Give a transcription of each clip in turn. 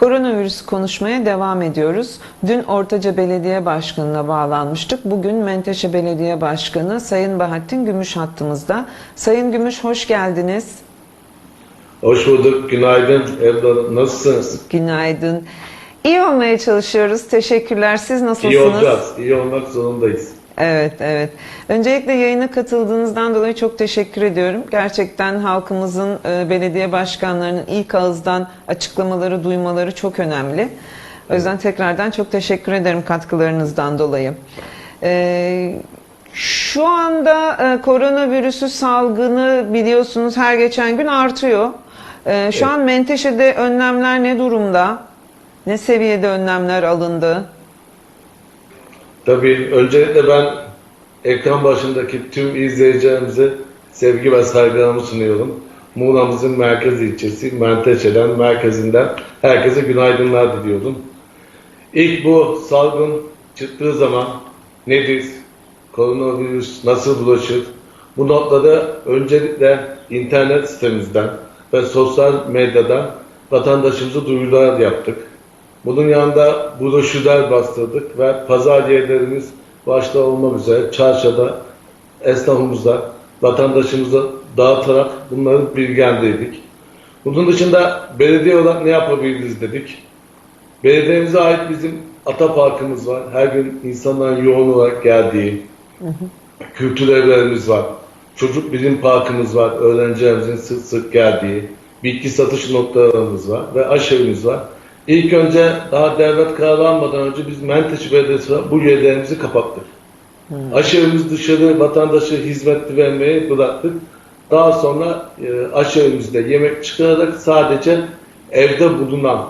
Koronavirüsü konuşmaya devam ediyoruz. Dün Ortaca Belediye Başkanı'na bağlanmıştık. Bugün Menteşe Belediye Başkanı Sayın Bahattin Gümüş hattımızda. Sayın Gümüş hoş geldiniz. Hoş bulduk. Günaydın evladım. Nasılsınız? Günaydın. İyi olmaya çalışıyoruz. Teşekkürler. Siz nasılsınız? İyi olacağız. İyi olmak zorundayız. Evet, evet. Öncelikle yayına katıldığınızdan dolayı çok teşekkür ediyorum. Gerçekten halkımızın e, belediye başkanlarının ilk ağızdan açıklamaları duymaları çok önemli. O yüzden tekrardan çok teşekkür ederim katkılarınızdan dolayı. E, şu anda e, koronavirüsü salgını biliyorsunuz her geçen gün artıyor. Şu an Menteşe'de önlemler ne durumda? Ne seviyede önlemler alındı? Tabii öncelikle ben ekran başındaki tüm izleyicilerimize sevgi ve saygılarımı sunuyorum. Muğla'mızın merkez ilçesi Menteşe'den, merkezinden herkese günaydınlar diliyorum. İlk bu salgın çıktığı zaman nedir? Koronavirüs nasıl bulaşır? Bu noktada öncelikle internet sitemizden ve sosyal medyadan vatandaşımıza duyurular yaptık. Bunun yanında broşürler bastırdık ve pazar yerlerimiz başta olmak üzere çarşıda esnafımıza, vatandaşımıza dağıtarak bunları bilgilendirdik. Bunun dışında belediye olarak ne yapabiliriz dedik. Belediyemize ait bizim ata parkımız var. Her gün insanların yoğun olarak geldiği, kültür evlerimiz var. Çocuk bilim parkımız var. Öğrencilerimizin sık sık geldiği, bitki satış noktalarımız var ve aşevimiz var. İlk önce daha devlet kararı almadan önce biz Menteşe Belediyesi bu yerlerimizi kapattık. Aşevimiz dışarı vatandaşa hizmet vermeyi bıraktık. Daha sonra e, aşevimizde yemek çıkararak sadece evde bulunan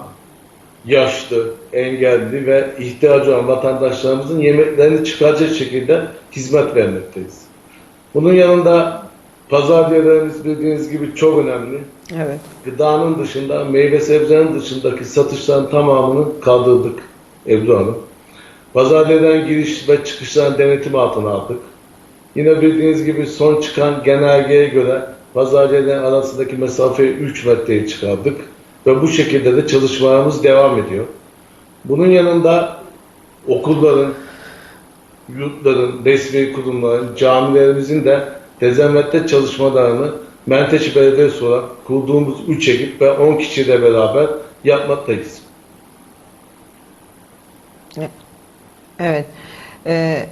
yaşlı, engelli ve ihtiyacı olan vatandaşlarımızın yemeklerini çıkaracak şekilde hizmet vermekteyiz. Bunun yanında pazar yerlerimiz bildiğiniz gibi çok önemli. Evet. Gıdanın dışında, meyve sebzenin dışındaki satışların tamamını kaldırdık Ebru Hanım. Pazar yerlerinin giriş ve çıkışlarını denetim altına aldık. Yine bildiğiniz gibi son çıkan genelgeye göre pazar yerlerinin arasındaki mesafeyi 3 metreye çıkardık. Ve bu şekilde de çalışmalarımız devam ediyor. Bunun yanında okulların, yurtların, resmi kurumların, camilerimizin de dezenfekte çalışmalarını Menteşe Belediyesi olarak kurduğumuz 3 ekip ve 10 kişiyle beraber yapmaktayız. Evet. Ee,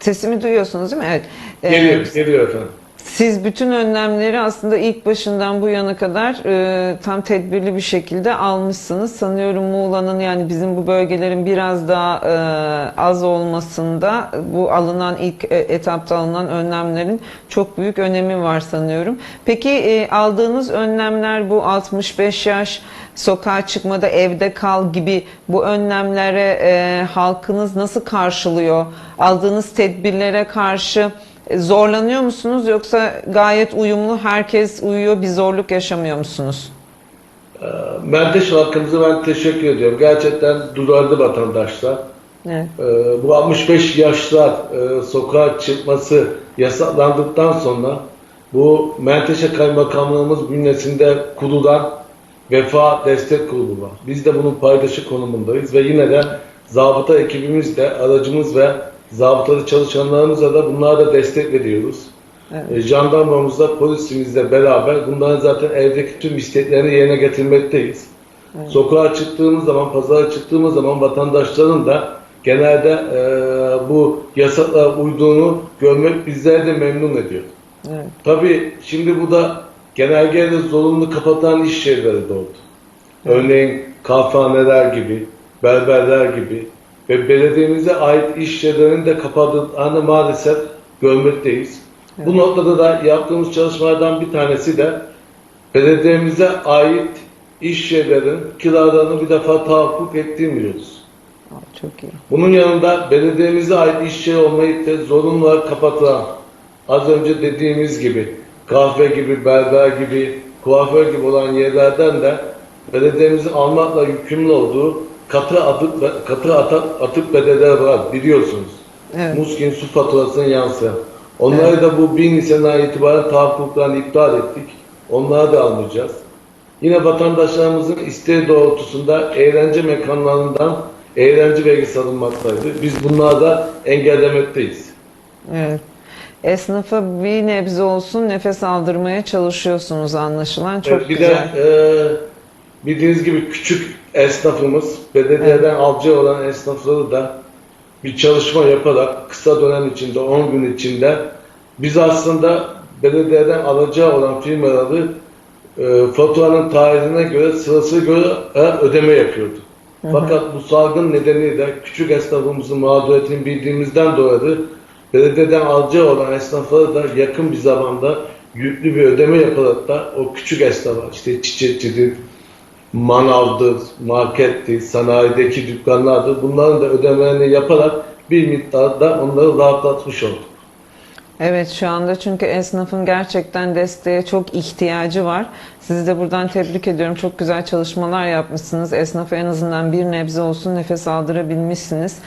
sesimi duyuyorsunuz değil mi? Evet. Ee, Geliyor, geliyor efendim. Siz bütün önlemleri aslında ilk başından bu yana kadar e, tam tedbirli bir şekilde almışsınız. Sanıyorum Muğla'nın yani bizim bu bölgelerin biraz daha e, az olmasında bu alınan ilk e, etapta alınan önlemlerin çok büyük önemi var sanıyorum. Peki e, aldığınız önlemler bu 65 yaş sokağa çıkmada evde kal gibi bu önlemlere e, halkınız nasıl karşılıyor? Aldığınız tedbirlere karşı Zorlanıyor musunuz yoksa gayet uyumlu herkes uyuyor bir zorluk yaşamıyor musunuz? Menteşe halkımıza ben teşekkür ediyorum. Gerçekten duyarlı vatandaşlar. Evet. Ee, bu 65 yaşlar e, sokağa çıkması yasaklandıktan sonra bu Menteşe Kaymakamlığımız bünyesinde kurulan Vefa Destek Kurulu var. Biz de bunun paydaşı konumundayız ve yine de zabıta ekibimiz de aracımız ve zabıtalı çalışanlarımıza da bunlara da destek veriyoruz. Evet. E, jandarmamızla polisimizle beraber bunların zaten evdeki tüm isteklerini yerine getirmekteyiz. Sokağa çıktığımız zaman, pazara çıktığımız zaman vatandaşların da genelde e, bu yasaklara uyduğunu görmek bizleri de memnun ediyor. Evet. Tabii şimdi bu da genelgeyle zorunlu kapatan iş yerleri doğdu. Örneğin kahvehaneler gibi, berberler gibi ve belediyemize ait iş yerlerinin de kapatıldığını maalesef görmekteyiz. Bu noktada da yaptığımız çalışmalardan bir tanesi de belediyemize ait iş yerlerin kiralarını bir defa tahakkuk ettirmiyoruz. Çok iyi. Bunun yanında belediyemize ait iş yeri olmayıp da zorunlu olarak kapatılan, az önce dediğimiz gibi kahve gibi, berber gibi, kuaför gibi olan yerlerden de belediyemizin almakla yükümlü olduğu katı atık, katı atık, atık bedeller var biliyorsunuz. Evet. Muskin su faturasının yansıyan. Onları da bu 1 Nisan'dan itibaren tahakkuklarını iptal ettik. Onları da almayacağız. Yine vatandaşlarımızın isteği doğrultusunda eğlence mekanlarından eğlence vergisi alınmaktaydı. Biz bunları da engellemekteyiz. Evet. Esnafa bir nebze olsun nefes aldırmaya çalışıyorsunuz anlaşılan. Çok Evet, bir güzel. de e, bildiğiniz gibi küçük esnafımız, belediyeden avcı olan esnafları da bir çalışma yaparak kısa dönem içinde, 10 gün içinde biz aslında belediyeden alacağı olan firmaları e, faturanın tarihine göre sırası göre e, ödeme yapıyordu. Fakat bu salgın nedeniyle küçük esnafımızın mağduriyetini bildiğimizden dolayı belediyeden alacağı olan esnaflara da yakın bir zamanda yüklü bir ödeme yaparak da o küçük esnafa işte çiçekçidir, manavdır, markettir, sanayideki dükkanlardır bunların da ödemelerini yaparak bir miktarda onları rahatlatmış olduk. Evet şu anda çünkü esnafın gerçekten desteğe çok ihtiyacı var. Sizi de buradan tebrik ediyorum. Çok güzel çalışmalar yapmışsınız. Esnafa en azından bir nebze olsun nefes aldırabilmişsiniz.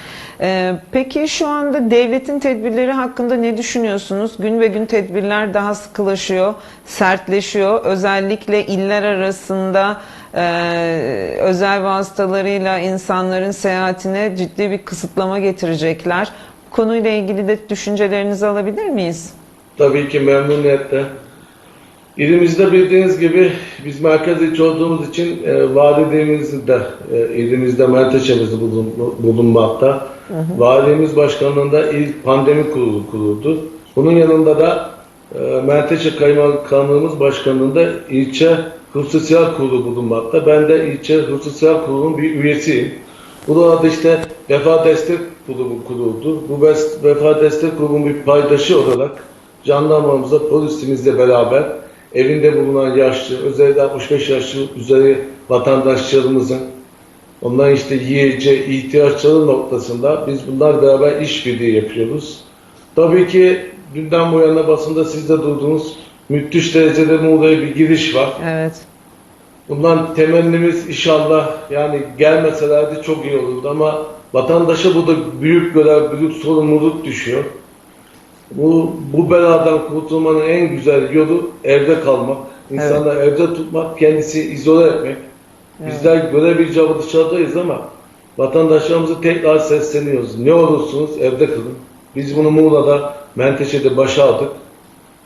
Ee, peki şu anda devletin tedbirleri hakkında ne düşünüyorsunuz? Gün ve gün tedbirler daha sıkılaşıyor, sertleşiyor. Özellikle iller arasında e, özel vasıtalarıyla insanların seyahatine ciddi bir kısıtlama getirecekler. Konuyla ilgili de düşüncelerinizi alabilir miyiz? Tabii ki memnuniyetle. İlimizde bildiğiniz gibi biz merkez ilçe olduğumuz için e, valiliğimizde, e, ilimizde menteşemiz bulun, bulunmakta. Valiliğimiz başkanlığında ilk pandemi kurulu kuruldu. Bunun yanında da e, Menteşe Kaymakamlığımız başkanlığında ilçe hususiyel kurulu bulunmakta. Ben de ilçe hususiyel kurulunun bir üyesiyim. Burada işte Vefa Destek Kurulu kuruldu. Bu Vefa Destek Kurulu'nun bir paydaşı olarak jandarmamızla, polisimizle beraber evinde bulunan yaşlı, özellikle 65 yaşlı üzeri vatandaşlarımızın onların işte yiyeceği ihtiyaçları noktasında biz bunlar beraber işbirliği yapıyoruz. Tabii ki dünden bu yana basında siz de duydunuz müthiş derecede Muğla'ya bir giriş var. Evet. Bundan temennimiz inşallah yani gelmeselerdi çok iyi olurdu ama vatandaşa bu da büyük görev, büyük sorumluluk düşüyor. Bu, bu beladan kurtulmanın en güzel yolu evde kalmak. İnsanlar evde tutmak, kendisi izole etmek. Bizler görev icabı dışarıdayız ama vatandaşlarımızı tekrar sesleniyoruz. Ne olursunuz evde kalın. Biz bunu Muğla'da, Menteşe'de başardık.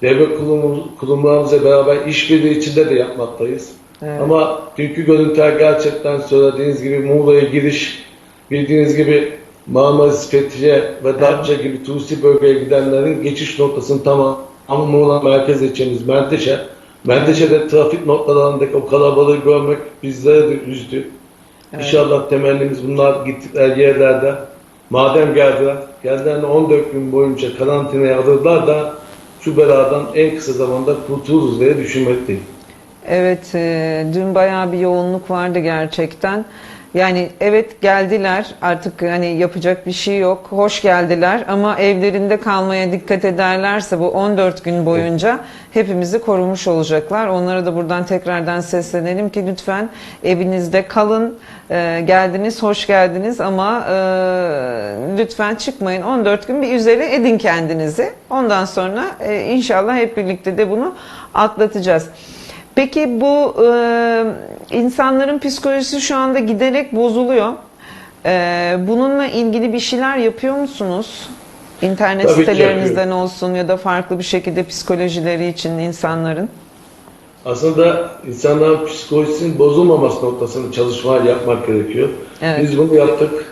Devlet kurumu, kurumlarımızla beraber işbirliği içinde de yapmaktayız. Evet. Ama dünkü görüntüler gerçekten söylediğiniz gibi Muğla'ya giriş, bildiğiniz gibi Marmaris, Fethiye ve Datça gibi turisti bölgeye gidenlerin geçiş noktasının tamamı Muğla merkez ilçemiz Menteşe. Menteşe'de trafik noktalarındaki o kalabalığı görmek bizlere de üzdü. İnşallah temennimiz bunlar gittikleri yerlerde madem geldiler, geldiğinde 14 gün boyunca karantinaya alırlar da şu beladan en kısa zamanda kurtuluruz diye düşünmekteyim. Evet, e, dün bayağı bir yoğunluk vardı gerçekten. Yani evet geldiler artık hani yapacak bir şey yok. Hoş geldiler ama evlerinde kalmaya dikkat ederlerse bu 14 gün boyunca hepimizi korumuş olacaklar. Onlara da buradan tekrardan seslenelim ki lütfen evinizde kalın. E, geldiniz, hoş geldiniz ama e, lütfen çıkmayın. 14 gün bir üzeri edin kendinizi. Ondan sonra e, inşallah hep birlikte de bunu atlatacağız. Peki bu e, insanların psikolojisi şu anda giderek bozuluyor. E, bununla ilgili bir şeyler yapıyor musunuz? İnternet Tabii sitelerinizden olsun ya da farklı bir şekilde psikolojileri için insanların. Aslında insanların psikolojisinin bozulmaması noktasında çalışmalar yapmak gerekiyor. Evet. Biz bunu yaptık.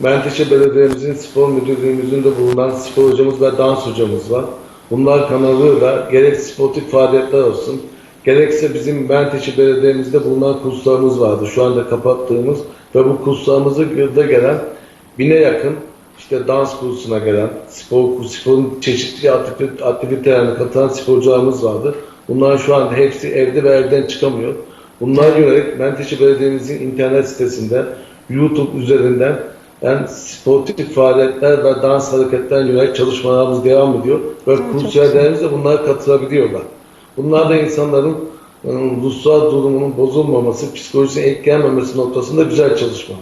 Menteşe Belediye'mizin spor müdürlüğümüzün de bulunan spor hocamız ve dans hocamız var. Bunlar kanalıyla gerek sportif faaliyetler olsun, gerekse bizim Menteşe Belediye'mizde bulunan kurslarımız vardı. Şu anda kapattığımız ve bu kurslarımızı yılda gelen bine yakın işte dans kursuna gelen, spor, sporun çeşitli aktivite- aktivitelerine katılan sporcularımız vardı. Bunlar şu anda hepsi evde ve evden çıkamıyor. Bunlar yönelik Menteşe Belediye'mizin internet sitesinde, YouTube üzerinden yani sportif faaliyetler ve dans hareketlerine yönelik çalışmalarımız devam ediyor. Ve kursiyerlerimiz de bunlara katılabiliyorlar. Bunlar da insanların ıı, ruhsal durumunun bozulmaması, psikolojisine etkilenmemesi noktasında güzel çalışma.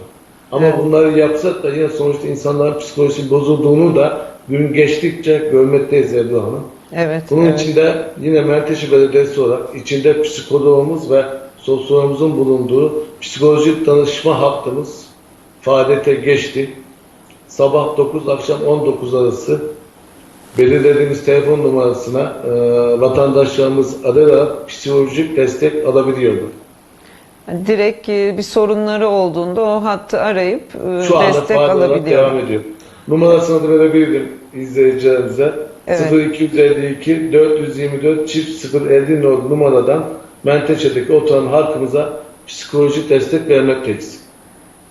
Ama Evet. bunları yapsak da yine sonuçta insanların psikolojisi bozulduğunu da gün geçtikçe görmekteyiz Ebru Hanım. Evet. Bunun evet. için de yine Menteşe Belediyesi olarak içinde psikoloğumuz ve sosyologumuzun bulunduğu psikolojik danışma hattımız faaliyete geçti. Sabah 9 akşam 19 arası belirlediğimiz telefon numarasına e, vatandaşlarımız arayarak psikolojik destek alabiliyordu. Yani direkt e, bir sorunları olduğunda o hattı arayıp e, Şu anda destek faal olarak alabiliyor. devam ediyor. Numarasını da verebilirim izleyicilerimize. Evet. 0252 424 çift 050 nolu numaradan Menteşe'deki oturan halkımıza psikolojik destek vermekteyiz.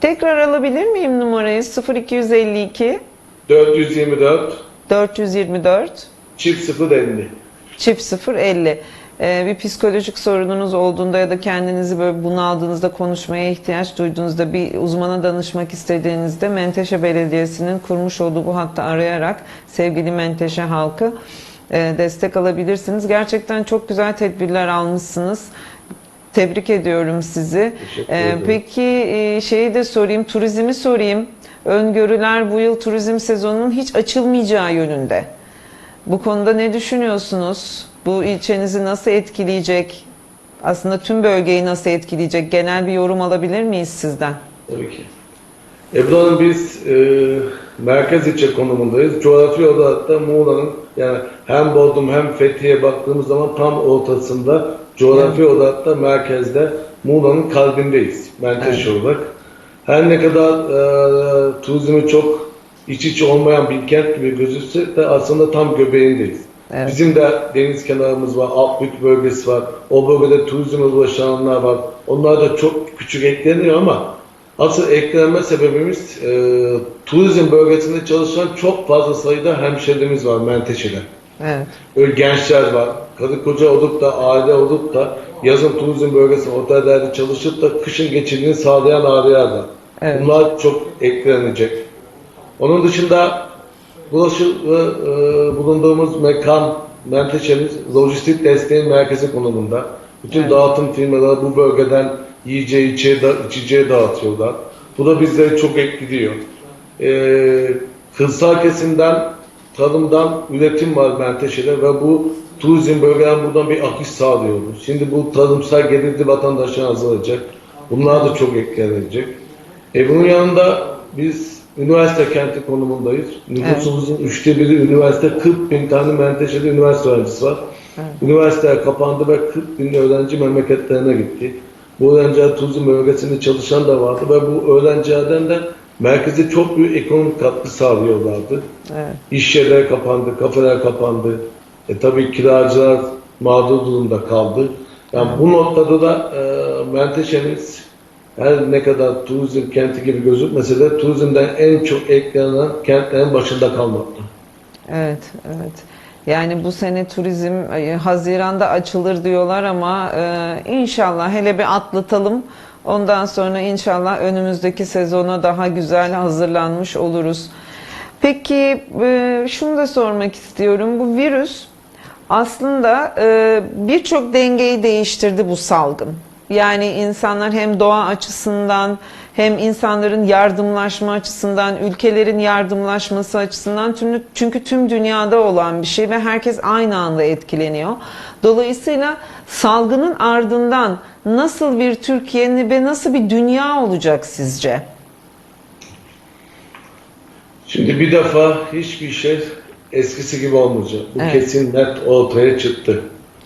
Tekrar alabilir miyim numarayı? 0252 424 424 çift 050. çift 050. Ee, bir psikolojik sorununuz olduğunda ya da kendinizi böyle bunaldığınızda konuşmaya ihtiyaç duyduğunuzda bir uzmana danışmak istediğinizde Menteşe Belediyesi'nin kurmuş olduğu bu hatta arayarak sevgili Menteşe halkı e, destek alabilirsiniz. Gerçekten çok güzel tedbirler almışsınız. Tebrik ediyorum sizi. Teşekkür Ee, ederim. peki e, şeyi de sorayım, turizmi sorayım. Öngörüler bu yıl turizm sezonunun hiç açılmayacağı yönünde. Bu konuda ne düşünüyorsunuz? Bu ilçenizi nasıl etkileyecek? Aslında tüm bölgeyi nasıl etkileyecek? Genel bir yorum alabilir miyiz sizden? Tabii ki. Ebru Hanım biz e, merkez ilçe konumundayız. Coğrafi olarak da Muğla'nın yani hem Bodrum hem Fethiye baktığımız zaman tam ortasında coğrafi olarak da merkezde Muğla'nın kalbindeyiz. Menteşe olarak. Her ne kadar e, turizmi çok iç içe olmayan bir kent gibi gözükse de aslında tam göbeğindeyiz. Evet. Bizim de deniz kenarımız var, Alpbük bölgesi var. O bölgede turizme ulaşanlar var. Onlar da çok küçük ekleniyor ama asıl eklenme sebebimiz e, turizm bölgesinde çalışan çok fazla sayıda hemşehrimiz var Menteşe'de. Evet. Öyle gençler var. Karı koca olup da aile olup da yazın turizm bölgesi otellerde çalışıp da kışın geçimini sağlayan aileler. Evet. Bunlar çok eklenecek. Onun dışında burası e, bulunduğumuz mekan Menteşe'miz lojistik desteğin merkezi konumunda. Bütün Evet. dağıtım firmaları bu bölgeden yiyeceği, içeceği, da- içeceği dağıtıyorlar. Bu da bizleri çok etkiliyor. Ee, kırsal kesimden, tarımdan üretim var Menteşe'de ve bu turizm bölgeden buradan bir akış sağlıyordu. Şimdi bu tarımsal gelirli vatandaşlar azalacak. Bunlar da çok eklenecek. E bunun yanında biz üniversite kenti konumundayız. Nüfusumuzun üçte biri üniversite, 40 bin tane Menteşe'de üniversite öğrencisi var. Üniversiteler kapandı ve 40 bin öğrenci memleketlerine gitti. Bu öğrenciler turizm bölgesinde çalışan da vardı ve bu öğrencilerden de merkeze çok büyük ekonomik katkı sağlıyorlardı. Evet. İş yerleri kapandı, kafeler kapandı. E tabii kiracılar mağdur durumda kaldı. Yani bu noktada da e, Menteşe'miz her ne kadar turizm kenti gibi gözükmese de turizmden en çok eklenen kentlerin başında kalmakta. Evet, evet. Yani bu sene turizm Haziran'da açılır diyorlar ama e, inşallah hele bir atlatalım. Ondan sonra inşallah önümüzdeki sezona daha güzel hazırlanmış oluruz. Peki e, şunu da sormak istiyorum. Bu virüs aslında e, birçok dengeyi değiştirdi bu salgın. Yani insanlar hem doğa açısından hem insanların yardımlaşma açısından, ülkelerin yardımlaşması açısından çünkü tüm dünyada olan bir şey ve herkes aynı anda etkileniyor. Dolayısıyla salgının ardından nasıl bir Türkiye ve nasıl bir dünya olacak sizce? Şimdi bir defa hiçbir şey eskisi gibi olmayacak. Bu Evet. kesin net ortaya çıktı.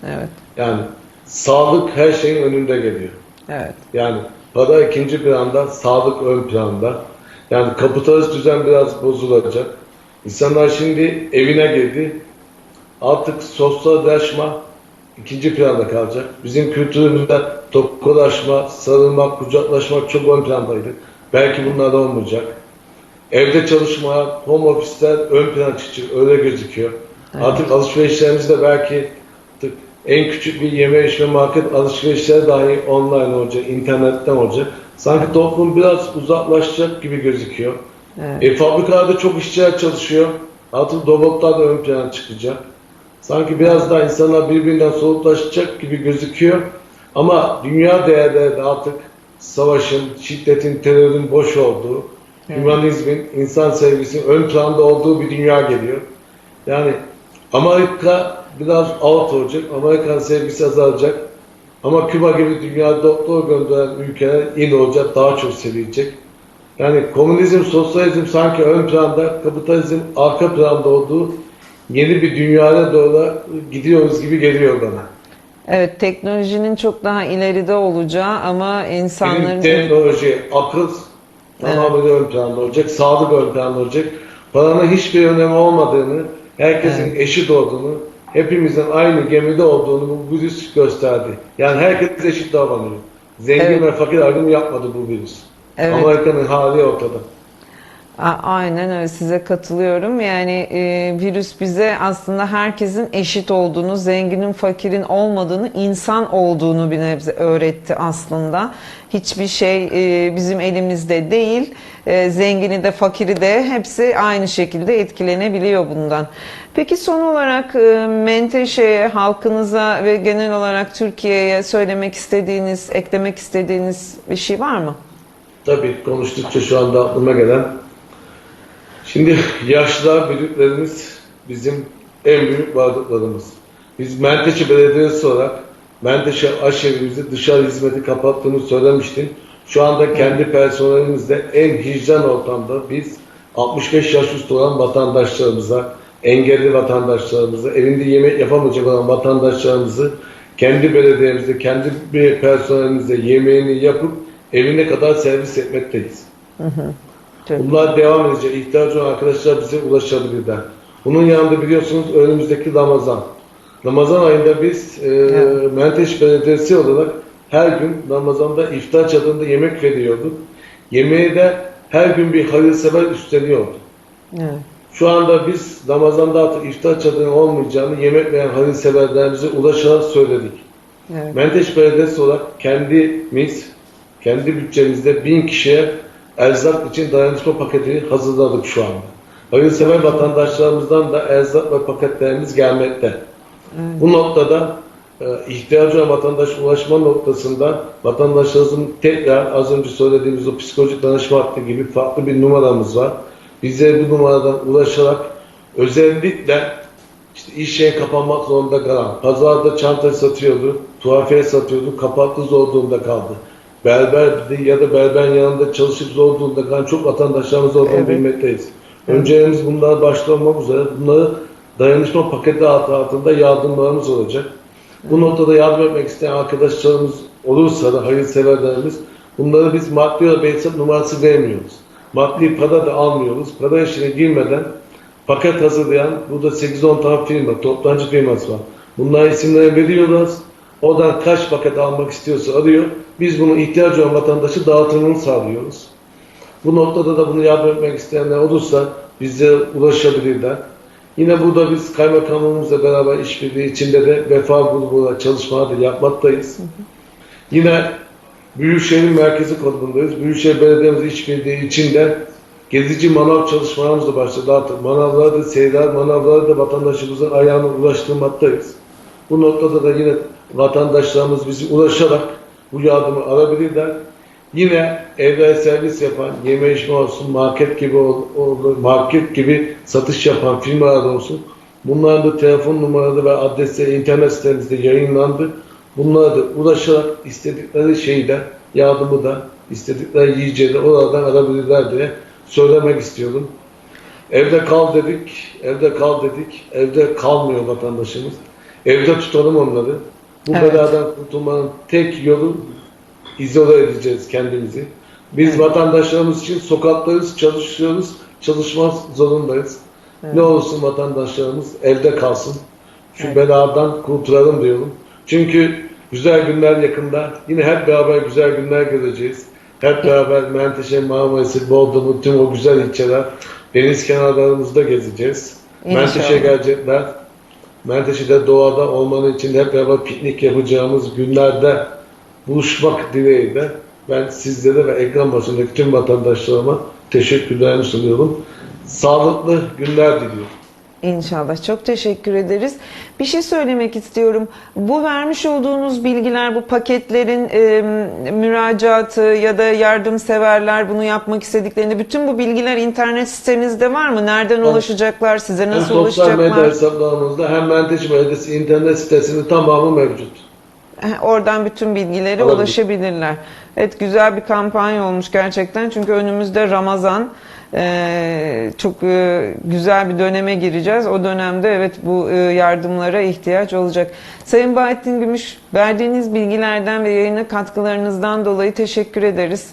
Evet, Yani sağlık her şeyin önünde geliyor. evet, Yani para ikinci planda, sağlık ön planda. Yani kapitalist düzen biraz bozulacak. İnsanlar şimdi evine girdi. Artık sosyalleşme ikinci planda kalacak. Bizim kültürümüzde tokalaşma, sarılmak, kucaklaşmak çok ön plandaydı. Belki bunlar da olmayacak. Evde çalışma, home office'ler ön plana çıkacak. Öyle gözüküyor. Artık alışverişlerimiz de belki artık en küçük bir yeme içme market alışverişler dahi online olacak, internetten olacak. Sanki toplum biraz uzaklaşacak gibi gözüküyor. evet. E, fabrikalarda çok işçiler çalışıyor. Artık robotlar da ön plana çıkacak. Sanki biraz daha insanlar birbirinden soğuklaşacak gibi gözüküyor. Ama dünya değerleri de artık savaşın, şiddetin, terörün boş olduğu, hümanizmin, insan sevgisinin ön planda olduğu bir dünya geliyor. Yani Amerika biraz out olacak. Amerikan sevgisi azalacak. Ama Küba gibi dünya doktor gönderen ülkeler yine olacak, daha çok sevilecek. Yani komünizm, sosyalizm sanki ön planda, kapitalizm arka planda olduğu yeni bir dünyaya doğru gidiyoruz gibi geliyor bana. Evet, teknolojinin çok daha ileride olacağı ama Bilim, insanların teknoloji, akıl tamamen ön planda olacak, sağlık ön planda olacak. Paranın hiçbir önemi olmadığını, herkesin eşit olduğunu, hepimizin aynı gemide olduğunu bu virüs gösterdi. Yani herkes eşit davranıyor. Zengin Evet. ve fakir ayrımı yapmadı bu virüs. Evet. Amerika'nın hali ortada. Aynen öyle size katılıyorum. Yani e, virüs bize aslında herkesin eşit olduğunu, zenginin fakirin olmadığını, insan olduğunu bir nebze öğretti aslında. Hiçbir şey e, bizim elimizde değil. E, zengini de fakiri de hepsi aynı şekilde etkilenebiliyor bundan. Peki son olarak e, Menteşe'ye, halkınıza ve genel olarak Türkiye'ye söylemek istediğiniz, eklemek istediğiniz bir şey var mı? Tabii konuştukça şu anda aklıma gelen Şimdi yaşlılar büyüklerimiz bizim en büyük varlıklarımız. Biz Menteşe Belediyesi olarak Menteşe aşevimizi dışarı hizmeti kapattığını söylemiştim. Şu anda kendi personelimizde en hijyen ortamda biz 65 yaş üstü olan vatandaşlarımıza, engelli vatandaşlarımıza, evinde yemek yapamayacak olan vatandaşlarımızı kendi belediyemizde, kendi personelimizde yemeğini yapıp evine kadar servis etmekteyiz. Çok Bunlar devam edecek. İhtiyacı olan arkadaşlar bize ulaşabilirler. Bunun yanında biliyorsunuz önümüzdeki Ramazan. Ramazan ayında biz e, Evet. Menteş Belediyesi olarak her gün Ramazan'da iftar çadırında yemek veriyorduk. Yemeği de her gün bir hayırsever üstleniyordu. Evet. Şu anda biz Ramazan'da artık iftar çadırının olmayacağını yemek veren hayırseverlerimize ulaşarak söyledik. Evet. Menteş Belediyesi olarak kendimiz, kendi bütçemizde bin kişiye erzak için dayanışma paketi hazırladık şu anda. Hayırsever vatandaşlarımızdan da erzak ve paketlerimiz gelmekte. Bu noktada e, ihtiyacı olan vatandaş ulaşma noktasında vatandaşlarımızın tekrar az önce söylediğimiz o psikolojik danışma hattı gibi farklı bir numaramız var. Bize bu numaradan ulaşarak özellikle işte iş yeri kapanmak zorunda kalan, pazarda çanta satıyordu, tuhafiye satıyordu, kapattı zor durumda kaldı. Berberdi ya da berberin yanında çalışıp zor durumda kalan çok vatandaşlarımız olduğunu Evet. bilmekteyiz. Öncelerimiz bunlar başta olmak üzere bunları dayanışma paketi adı altında yardımlarımız olacak. Bu noktada yardım etmek isteyen arkadaşlarımız olursa da hayırseverlerimiz bunları biz maddi ve hesap numarası vermiyoruz. Maddi para da almıyoruz. Para işine girmeden paket hazırlayan burada 8-10 tane firma, toptancı firması var. Bunların isimlerini veriyoruz. Oradan kaç paket almak istiyorsa arıyor. Biz bunu ihtiyacı olan vatandaşı dağıtımını sağlıyoruz. Bu noktada da bunu yardım etmek isteyenler olursa bize ulaşabilirler. Yine burada biz kaymakamlığımızla beraber işbirliği içinde de vefa grubuyla çalışmalar da yapmaktayız. Yine Büyükşehir Merkezi konumundayız. Büyükşehir Belediye'miz işbirliği içinde gezici manav çalışmalarımız da başladı artık. Manavları da seyirler, manavları da vatandaşımızın ayağına ulaştırmaktayız. Bu noktada da yine vatandaşlarımız bizi ulaşarak bu yardımı alabilirler. Yine evvel servis yapan, yeme içme olsun, market gibi market gibi satış yapan firmalar olsun. Bunların da telefon numaraları ve adresleri internet sitemizde yayınlandı. Bunlara da ulaşarak istedikleri şeyi de, yardımı da, istedikleri yiyeceği de oradan alabilirler diye söylemek istiyorum. Evde kal dedik, evde kal dedik, evde kalmıyor vatandaşımız. Evde tutalım onları. Bu Evet. beladan kurtulmanın tek yolu izole edeceğiz kendimizi. Biz vatandaşlarımız için sokaktayız, çalışıyoruz, çalışmak zorundayız. Ne olursun vatandaşlarımız evde kalsın. Şu Evet. beladan kurtulalım diyorum. Çünkü güzel günler yakında. Yine hep beraber güzel günler göreceğiz. Hep beraber Menteşe, Marmaris'i, Bodrum'u, tüm o güzel ilçeler, deniz kenarlarımızda gezeceğiz. İnşallah. Menteşe'ye gelecekler. Menteşe'de doğada olmanın için hep beraber piknik yapacağımız günlerde buluşmak dileğiyle ben sizlere ve ekran başındaki tüm vatandaşlarıma teşekkürlerimi sunuyorum. Sağlıklı günler diliyorum. İnşallah. Çok teşekkür ederiz. Bir şey söylemek istiyorum. Bu vermiş olduğunuz bilgiler, bu paketlerin e, müracaatı ya da yardımseverler bunu yapmak istediklerinde bütün bu bilgiler internet sitenizde var mı? Nereden ulaşacaklar? Size nasıl sosyal medya ulaşacaklar? hesaplarımızda hem Menteşe Belediyesi internet sitesinin tamamı mevcut. oradan bütün bilgileri Alabilir. ulaşabilirler. Evet güzel bir kampanya olmuş gerçekten çünkü önümüzde Ramazan Ee, çok e, güzel bir döneme gireceğiz. O dönemde evet bu e, yardımlara ihtiyaç olacak. Sayın Bahattin Gümüş verdiğiniz bilgilerden ve yayına katkılarınızdan dolayı teşekkür ederiz.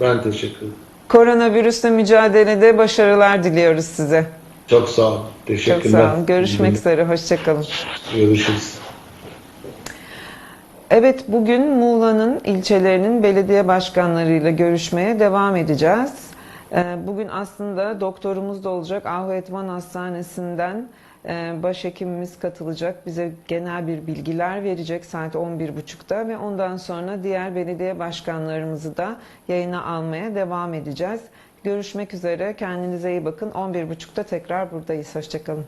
Ben teşekkür ederim. Koronavirüsle mücadelede başarılar diliyoruz size. Çok sağ olun. Çok Teşekkürler. sağ olun. Görüşmek üzere. Hoşçakalın. Görüşürüz. Evet bugün Muğla'nın ilçelerinin belediye başkanlarıyla görüşmeye devam edeceğiz. Ee, Bugün aslında doktorumuz da olacak. Ahu Etman Hastanesi'nden e, başhekimimiz katılacak. Bize genel bir bilgiler verecek saat 11.30'da ve ondan sonra diğer belediye başkanlarımızı da yayına almaya devam edeceğiz. Görüşmek üzere. Kendinize iyi bakın. 11.30'da tekrar buradayız. Hoşçakalın.